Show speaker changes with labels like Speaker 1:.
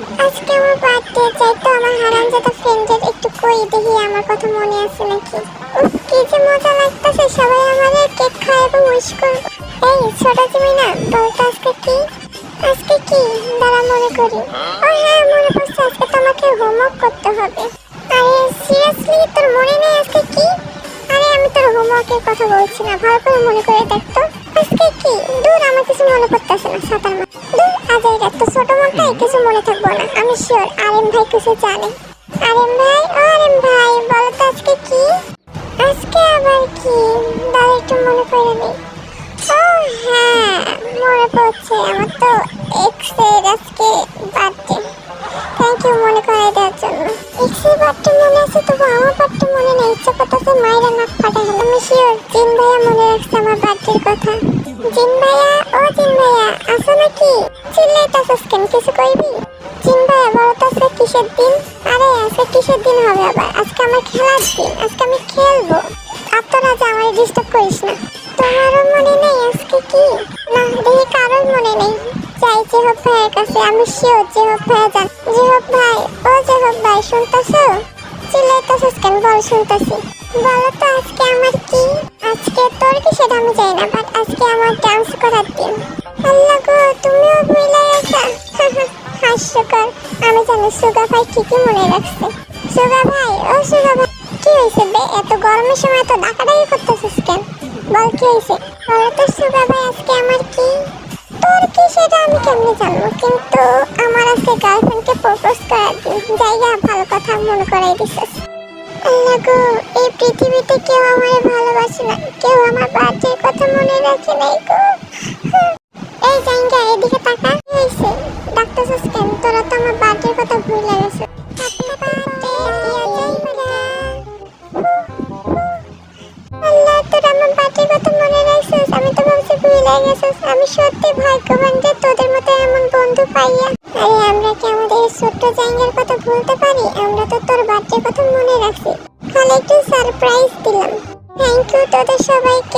Speaker 1: আজকে আমার বার্থডে যাই তো আমার হারামজাদা ফ্রেন্ডের একটু কই দেখি আমার কথা মনে আছে নাকি? উফ, কি যে মজা লাগতেছে সবাই আমাদের কেক খায় এবং উইশ করবে এই ছোট জিমিনা বলতো আজকে কি? আজকে কি? দাঁড়া মনে করি। ও হ্যাঁ মনে পড়ছে আজকে তোমাকে হোমওয়ার্ক করতে হবে। আরে সিরিয়াসলি তোর মনে নেই আজকে কি? আরে আমি তোর হোমওয়ার্কের কথা বলছি না ভালো করে মনে করে দেখতো আজকে কি? দূর, আমার কিছু মনে পড়তেছে না, সাঁতার দূর আজাই এত ছোট মনটাই কিছু মনে থাকব না, আমি শিওর আরেম ভাই কিছু জানে। আরেম ভাই, ও আরেম ভাই, বলো তো আজকে কি? আজকে আবার কি? দাদা, একটু মনে করে নেই ও হ্যাঁ মনে পড়ছে, আমার তো এক্সের আজকে বার্থডে থ্যাংক ইউ মনে করাই দেওয়ার জন্য। এক্সের বার্থডে মনে আছে, তবু আমার বার্থডে মনে নেই, ইচ্ছা করতেছে মায়েরা গেল আমি শিওর জিন ভাইয়া মনে রাখছে আমার বার্থডের কথা। জিন ভাইয়া, ও জিন ভাইয়া আসো নাকি? চিল্লাইতাছিস কেন কিছু কইবি? জিন ভাইয়া, বলো তো আজকে কিসের দিন? আরে, আজকে কিসের দিন হবে আবার? আজকে আমার খেলার দিন, আজকে আমি খেলব। আর তোরা যে আমার ডিস্টার্ব করিস না। তোমারও মনে নেই আজকে কি? না, দেখি কারোর মনে নেই। যাই, জেহব ভাইয়ের কাছে, আমি শিওর জেহব ভাইয়া জান জেহব ভাই, ও জেহব ভাই, শুনতেছো? চিল্লাইতেছিস কেন বল শুনতেছি। বলো তো আজকে আমার কি? আজকে তোর কি সেটা আমি জানি না? বাট আজকে আমার ডান্স করার দিন। আল্লাহ গো, তুমিও ভুলে গেছো? হাস্যকর। আমি জানি সুগা ভাই ঠিকই মনে রাখছে। সুগা ভাই, ও সুগা ভাই, কি হয়েছে বে? এত গরমের সময় এত ডাকাডাকি করতেছিস কেন? বল, কি হয়েছে? বলো তো সুগা ভাই, আজকে আমার কি? তোর কি সেটা আমি কেমনে জানব? কিন্তু আমার আজকে গার্লফ্রেন্ডকে প্রপোজ করার দিন। জায়গা ভালো কথা মনে করাই দিছিস। পৃথিবীতে কেউ আমারে ভালোবাসে না। কেউ আমার বাচ্চার কথা মনে রাখে নাই গো। এই জায়গা এদিকে তাকা। হয়েছে? ডাক্তার কেন তোরা তো আমার বাচ্চার কথা ভুলে গেছে। আমি বন্ধু আমরা কি আমাদের ছোট্ট জায়গার কথা ভুলতে পারি? আমরা তো তোর বাচ্চার কথা মনে রাখছি। খালি একটু সারপ্রাইজ দিলাম। থ্যাংক ইউ তোদের সবাইকে।